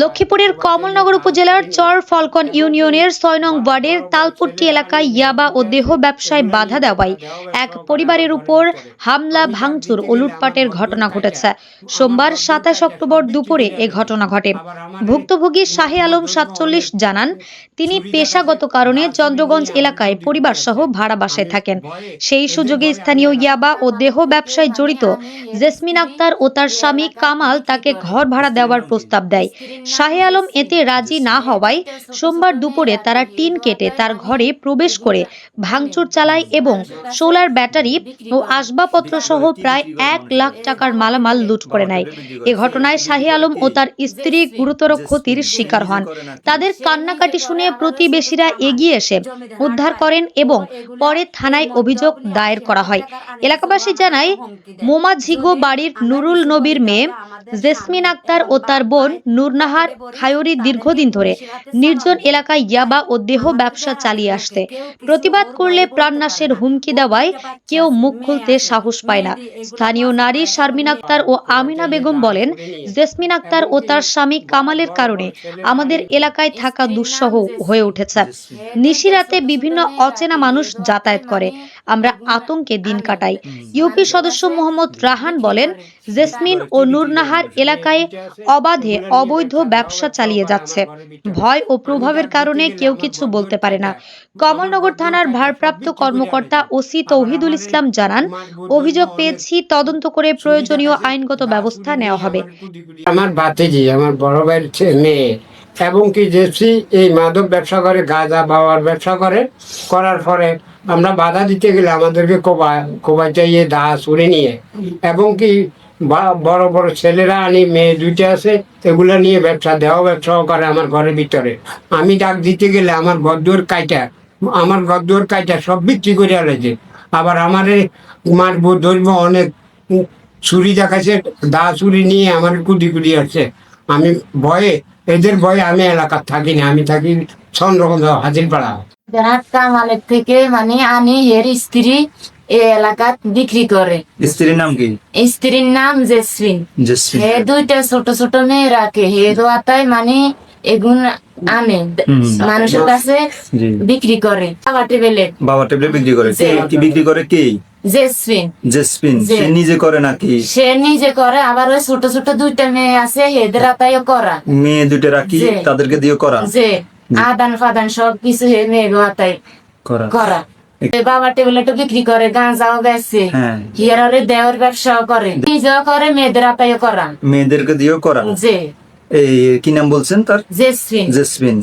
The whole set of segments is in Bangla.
লক্ষ্মীপুরের কমলনগর উপজেলার চর ফলকন ইউনিয়নের ছয় নং ওয়ার্ডের তালপট্টি এলাকায় ইয়াবা ও দেহ ব্যবসায় বাধা দেওয়ায় এক পরিবারের উপর হামলা, ভাঙচুর ও লুটপাটের ঘটনা ঘটেছে। সোমবার সাতাশ অক্টোবর দুপুরে এ ঘটনা ঘটে। ভুক্তভোগী শাহে আলম সাতচল্লিশ জানান, তিনি পেশাগত কারণে চন্দ্রগঞ্জ এলাকায় পরিবার সহ ভাড়া বাসায় থাকেন। সেই সুযোগে স্থানীয় ইয়াবা ও দেহ ব্যবসায় জড়িত জেসমিন আক্তার ও তার স্বামী কামাল তাকে ঘর ভাড়া দেওয়ার প্রস্তাব দেয়। শাহে আলম এতে রাজি না হওয়ায় সোমবার দুপুরে তারা টিন কেটে তার ঘরে প্রবেশ করে ভাঙচুর চালায় এবং সোলার ব্যাটারি ও আসবাবপত্র সহ প্রায় এক লাখ টাকার মালামাল লুট করে নেয়। এ ঘটনায় শাহে আলম ও তার স্ত্রী গুরুতর ক্ষতির শিকার হন। তাদের কান্নাকাটি শুনে প্রতিবেশীরা এগিয়ে এসে উদ্ধার করেন এবং পরে থানায় অভিযোগ দায়ের করা হয়। এলাকাবাসী জানায় মোমা ঝিগো বাড়ির নুরুল নবীর মেয়ে জেসমিন আক্তার ও তার বোন নূরনাহার খায়রি দীর্ঘদিন ধরে নির্জন এলাকায় ইয়াবা ও দেহ ব্যবসা চালিয়ে আসতে। প্রতিবাদ করলে প্রাণনাশের হুমকি দেওয়ায় কেউ মুখ খুলতে সাহস পায় না। স্থানীয় নারী শারমিন আক্তার ও আমিনা বেগম বলেন, জেসমিন আক্তার ও তার স্বামী কামালের কারণে আমাদের এলাকায় থাকা দুঃসহ হয়ে উঠেছে। নিশিরাতে বিভিন্ন অচেনা মানুষ যাতায়াত করে। আমরা আতঙ্কে দিন কাটাই। ইউপি সদস্য মোহাম্মদ রাহান বলেন, জেসমিন ও নূরনাহার এলাকায় অবাধে অবৈধ ব্যবসা চালিয়ে যাচ্ছে। ভয় ও প্রভাবের কারণে কেউ কিছু বলতে পারে না। কমলনগর থানার ভারপ্রাপ্ত কর্মকর্তা ওসি তৌহিদুল ইসলাম জানান, অভিযোগ পেয়েছি, তদন্ত করে প্রয়োজনীয় আইনগত ব্যবস্থা নেওয়া হবে। আমার ভাতিজি, আমার বড় ভাইয়ের ছে- মেয়ে, এবং কি জেসি এই মাদক ব্যবসা করে, গাঁজা বাবার ব্যবসা করে, করার পরে আমরা বাধা দিতে গেলে আমাদেরকে কোবা কোবাই চাইয়ে দা চুরি নিয়ে, এবং কি বড় বড় ছেলেরা আনি, মেয়ে দুইটা আছে, এগুলা নিয়ে ব্যবসা দেহ ব্যবসাও করে আমার ঘরের ভিতরে। আমি ডাক দিতে গেলে আমার গদ্দুর কাইটা, আমার গদ্দুর কাইটা সব বিক্রি করে আলেছে আবার আমার মারবো ধরবো অনেক ছুরি দেখাচ্ছে দা ছুরি নিয়ে আমার কুদি কুদি আছে। আমি ভয়ে, এদের ভয়ে আমি এলাকার থাকি না, আমি থাকি চন্দ্রগঞ্জ হাজিরপাড়া। দেহাত কামালের থেকে মানে আনি, এর স্ত্রী এই এলাকাত বিক্রি করে। স্ত্রীর নাম কি? স্ত্রীর নাম জেসমিন। হে দুইটা ছোট ছোট মেয়ে রাখে হে দোয়াতায় মানে এগুন আনে মানুষের কাছে বিক্রি করে। খাবার টেবিলে। বাবা টেবলে বিক্রি করে। কি বিক্রি করে? কে? জেসমিন। জেসমিন। সে নিজে করে নাকি? সে নিজে করে আবার ওই ছোট ছোট দুইটা মেয়ে আছে হেদের আতাইও করা। মেয়ে দুটো রাখি তাদেরকে দিয়ে করা? যে আদান ফাদান সব কিছু হে মেয়ে আতাই করা। করা। বাবা টেবিলেটও বিক্রি করে গাঁজাও বেছে হ্যাঁ। হিয়ারে দেওয়ার ব্যবসাও করে। নিজেও করে মেয়েদের আতাইও করা মেয়েদেরকে দিয়েও করা যে এই কি নাম বলছেন তার? জেসমিন। জেসমিন।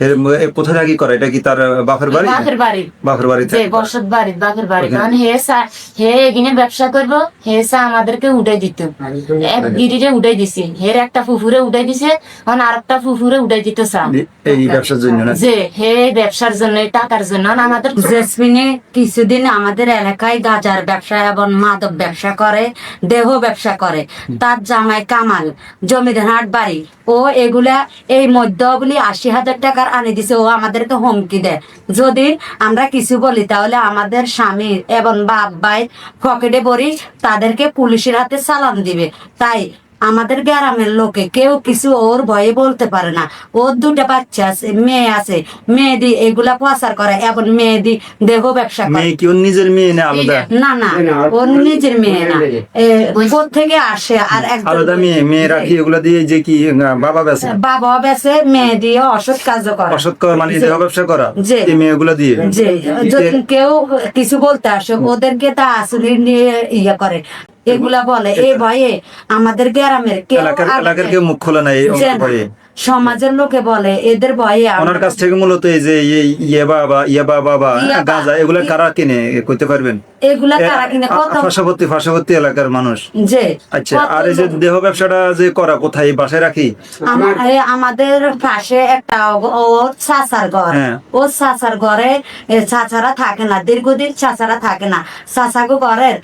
এর কোথায় থাকি করে? এটা কি তার বাপের বাড়ি? বাপের বাড়ি। বাপের বাড়ি যে বসত বাড়ি বাপের বাড়ি। কারণ হে সা- হে এগিনে ব্যবসা করব হে সা আমাদেরকে উঠাই দিত এক গিরিরে উঠাই দিছে। হের একটা ফুফুরে উঠাই দিছে আর আরেকটা ফুফুরে উঠাই দিত সা এই ব্যবসার জন্য না? যে হে ব্যবসার জন্য টাকার জন্য। আমাদের জেসমিনে কিছুদিন আমাদের এলাকায় গাজার ব্যবসা এবং মাদক ব্যবসা করে দেহ ব্যবসা করে। তার জামাই কামাল জমিদার হাট বাড়ি। ও এগুলা এই মধ্য বলি আশি হাজার টাকার আনে দিছে, ও আমাদেরকে হুমকি দেয়। যদি আমরা কিছু বলি, তাহলে আমাদের স্বামী এবং বাপ ভাই পকেটে ভরি তাদেরকে পুলিশের হাতে চালান দিবে। তাই আমাদের গ্রামের লোকে কেউ কিছু ওর ভয়ে বলতে পারে না। ওর দুটা বাচ্চা আছে মেয়ে আছে। মেয়েদি এগুলা প্রচার করে এবং মেয়েদি দেহ ব্যবসা করে। কি ওর নিজের মেয়ে না আলাদা? না না ওর নিজের মেয়ে না। কোথ থেকে আসে আর আলাদা মেয়ে মেয়ে রাখি এগুলা দিয়ে যে কি বাবা বেছে? বাবা বেছে মেয়ে দিয়ে অসৎ কাজ করে। অসৎ করা মানে দেহ ব্যবসা করা। এই মেয়েগুলা দিয়ে? যে যদি কেউ কিছু বলতে আসে ওদেরকে তা আসলে নিয়ে ইয়ে করে। এগুলা বলে এ ভয়ে আমাদের গ্রামের কেউ মুখ খোলা না এই যে না, ভয়ে সমাজের লোকে বলে এদের ভয়ে ওনার কাছ থেকে মূলত এই যে এই- ইয়েবা বা ইয়াবা বাবা। ইয়াবা। গাঁজা এগুলা কারা কিনে করতে পারবেন? এগুলা তারা কিনে? কত এলাকার মানুষ। যে আচ্ছা আর এই যে দেহ ব্যবসাটা যে করা কোথায় বাসায় রাখি? আমার আমাদের পাশে একটা ও- চাচার ঘর। হ্যাঁ। ও চাচার ঘরে চাচারা থাকে না দীর্ঘদিন চাচারা থাকে না। চাচাগো ঘরের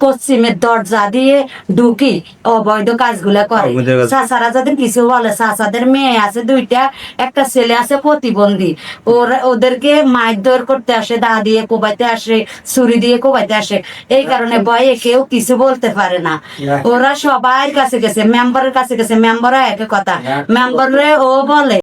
পশ্চিমের দরজা দিয়ে ঢুকি অবৈধ কাজগুলা করে। চাচারা যদি কিছু বলে চাচাদের মেয়ে আছে দুইটা একটা ছেলে আছে প্রতিবন্ধী। ওরা ওদেরকে মারধর করতে আসে দা দিয়ে কোবাইতে আসে ছুরি দিয়ে কোবাইতে আসে। এই কারণে ভয়ে কেউ কিছু বলতে পারে না। ওরা সবার কাছে গেছে মেম্বারের কাছে গেছে মেম্বার একই কথা। মেম্বারে ও বলে।